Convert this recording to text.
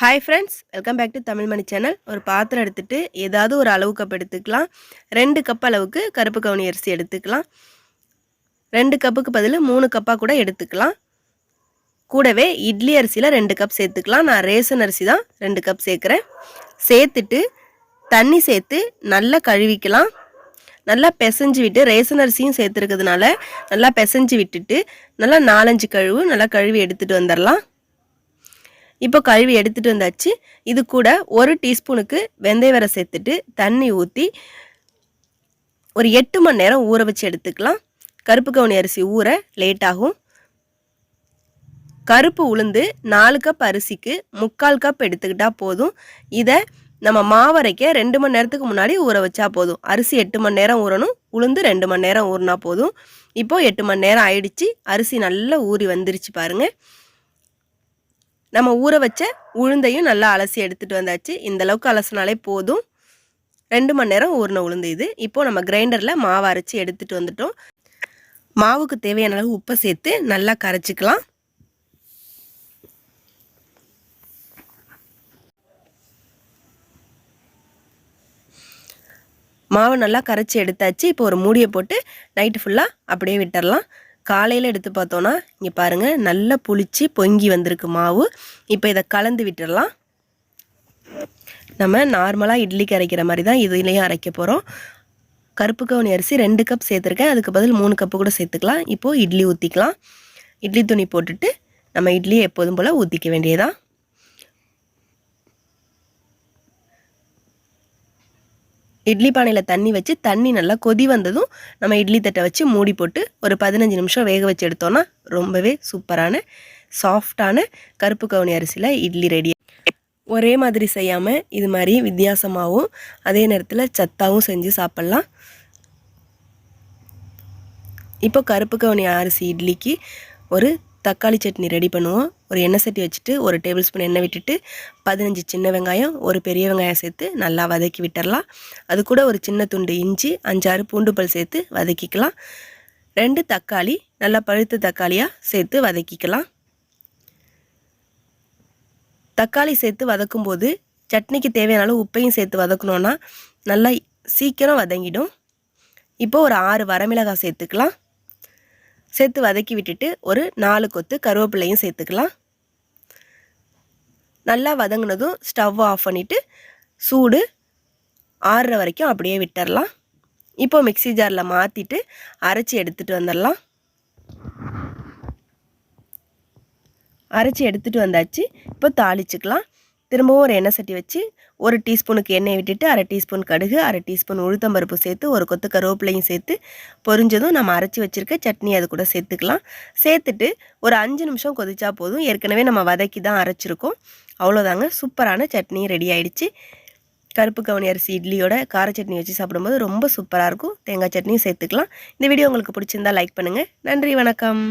Hi friends welcome back to Tamil Mani channel ஒரு பாத்திரம் எடுத்துகிட்டு ஏதாவது ஒரு அளவு கப் எடுத்துக்கலாம். ரெண்டு கப் அளவுக்கு கருப்பு கவுனி அரிசி எடுத்துக்கலாம். ரெண்டு கப்புக்கு பதில் மூணு கப்பாக கூட எடுத்துக்கலாம். கூடவே இட்லி அரிசியில் ரெண்டு கப் சேர்த்துக்கலாம். நான் ரேசன் அரிசி தான் ரெண்டு கப் சேர்க்குறேன். சேர்த்துட்டு தண்ணி சேர்த்து நல்லா கழுவிக்கலாம். நல்லா பிசைஞ்சு விட்டு ரேசன் அரிசியும் சேர்த்துருக்கிறதுனால நல்லா பிசைஞ்சு விட்டுட்டு நல்லா நாலஞ்சு கழுவு நல்லா கழுவி எடுத்துகிட்டு வந்துடலாம். இப்போ கழுவி எடுத்துகிட்டு வந்தாச்சு. இது கூட ஒரு டீஸ்பூனுக்கு வெந்தய வரை சேர்த்துட்டு தண்ணி ஊற்றி ஒரு எட்டு மணி நேரம் ஊற வச்சு எடுத்துக்கலாம். கருப்பு கவுனி அரிசி ஊற லேட் ஆகும். கருப்பு உளுந்து நாலு கப் அரிசிக்கு முக்கால் கப் எடுத்துக்கிட்டால் போதும். இதை நம்ம மாவரைக்க ரெண்டு மணி நேரத்துக்கு முன்னாடி ஊற வச்சா போதும். அரிசி எட்டு மணி நேரம் ஊறணும் உளுந்து ரெண்டு மணி நேரம் ஊறினா போதும். இப்போது எட்டு மணி நேரம் ஆயிடுச்சு. அரிசி நல்லா ஊறி வந்துருச்சு பாருங்கள் நம்ம ஊற வச்ச உளுந்தையும் நல்லா அலசி எடுத்துகிட்டு வந்தாச்சு. இந்த அளவுக்கு அலசினாலே போதும். ரெண்டு மணி நேரம் ஊறின உளுந்து இது. இப்போது நம்ம கிரைண்டரில் மாவு அரைச்சி எடுத்துகிட்டு வந்துட்டோம். மாவுக்கு தேவையான அளவு உப்பை சேர்த்து நல்லா கரைச்சிக்கலாம். மாவு நல்லா கரைச்சி எடுத்தாச்சு. இப்போ ஒரு மூடியை போட்டு நைட்டு ஃபுல்லாக அப்படியே விட்டுடலாம் காலையில் எடுத்து பார்த்தோன்னா இங்கே பாருங்கள் நல்லா புளிச்சு பொங்கி வந்திருக்கு மாவு. இப்போ இதை கலந்து விட்டுடலாம். நம்ம நார்மலாக இட்லிக்கு அரைக்கிற மாதிரி தான் இதுலேயும் அரைக்க போகிறோம் கருப்பு கவுனி அரிசி ரெண்டு கப் சேர்த்துருக்கேன். அதுக்கு பதில் மூணு கப்பு கூட சேர்த்துக்கலாம். இப்போது இட்லி ஊற்றிக்கலாம் இட்லி துணி போட்டுட்டு நம்ம இட்லியை எப்போதும் போல் ஊற்றிக்க வேண்டியதான் இட்லி பானையில் தண்ணி வச்சு தண்ணி நல்லா கொதி வந்ததும் நம்ம இட்லி தட்டை வச்சு மூடி போட்டு ஒரு பதினஞ்சு நிமிஷம் வேக வச்சு எடுத்தோன்னா ரொம்பவே சூப்பரான சாஃப்டான கருப்பு கவுனி அரிசியில் இட்லி ரெடி ஒரே மாதிரி செய்யாமல் இது மாதிரி வித்தியாசமாகவும் அதே நேரத்தில் சத்தாகவும் செஞ்சு சாப்பிட்லாம். இப்போ கருப்பு கவுனி அரிசி இட்லிக்கு ஒரு தக்காளி சட்னி ரெடி பண்ணுவோம். ஒரு எண்ணெய் சட்டி வச்சுட்டு ஒரு டேபிள் ஸ்பூன் எண்ணெய் விட்டுட்டு பதினஞ்சு சின்ன வெங்காயம் ஒரு பெரிய வெங்காயம் சேர்த்து நல்லா வதக்கி விட்டுடலாம் அது கூட ஒரு சின்ன துண்டு இஞ்சி அஞ்சாறு பூண்டு பல் சேர்த்து வதக்கிக்கலாம். ரெண்டு தக்காளி நல்லா பழுத்த தக்காளியாக சேர்த்து வதக்கிக்கலாம். தக்காளி சேர்த்து வதக்கும்போது சட்னிக்கு தேவையான அளவு உப்பையும் சேர்த்து வதக்கணுன்னா நல்லா சீக்கிரம் வதங்கிடும். இப்போ ஒரு ஆறு வரமிளகாய் சேர்த்துக்கலாம். சேர்த்து வதக்கி விட்டுட்டு ஒரு நாலு கொத்து கருவேப்பிலையும் சேர்த்துக்கலாம். நல்லா வதங்கினதும் ஸ்டவ் ஆஃப் பண்ணிவிட்டு சூடு ஆறுற வரைக்கும் அப்படியே விட்டுடலாம் இப்போ மிக்சி ஜாரில் மாற்றிட்டு அரைச்சி எடுத்துகிட்டு வந்துடலாம் அரைச்சி எடுத்துகிட்டு வந்தாச்சு. இப்போ தாளிச்சுக்கலாம். திரும்பவும் ஒரு எண்ணெய் சட்டி வச்சு ஒரு டீஸ்பூனுக்கு எண்ணெய் விட்டுட்டு அரை டீஸ்பூன் கடுகு அரை டீஸ்பூன் உளுத்தம்பருப்பு சேர்த்து ஒரு கொத்து கருவேப்பிலையும் சேர்த்து பொரிஞ்சதும் நம்ம அரைச்சி வச்சுருக்க சட்னி அது கூட சேர்த்துக்கலாம். சேர்த்துட்டு ஒரு அஞ்சு நிமிஷம் கொதிச்சா போதும். ஏற்கனவே நம்ம வதக்கி தான் அரைச்சிருக்கோம். அவ்வளோதாங்க. சூப்பரான சட்னி ரெடி ஆகிடுச்சு கருப்பு கவனி அரிசி இட்லியோட கார சட்னி வச்சு சாப்பிடும்போது ரொம்ப சூப்பராக இருக்கும். தேங்காய் சட்னியும் சேர்த்துக்கலாம். இந்த வீடியோ உங்களுக்கு பிடிச்சிருந்தா லைக் பண்ணுங்கள் நன்றி வணக்கம்.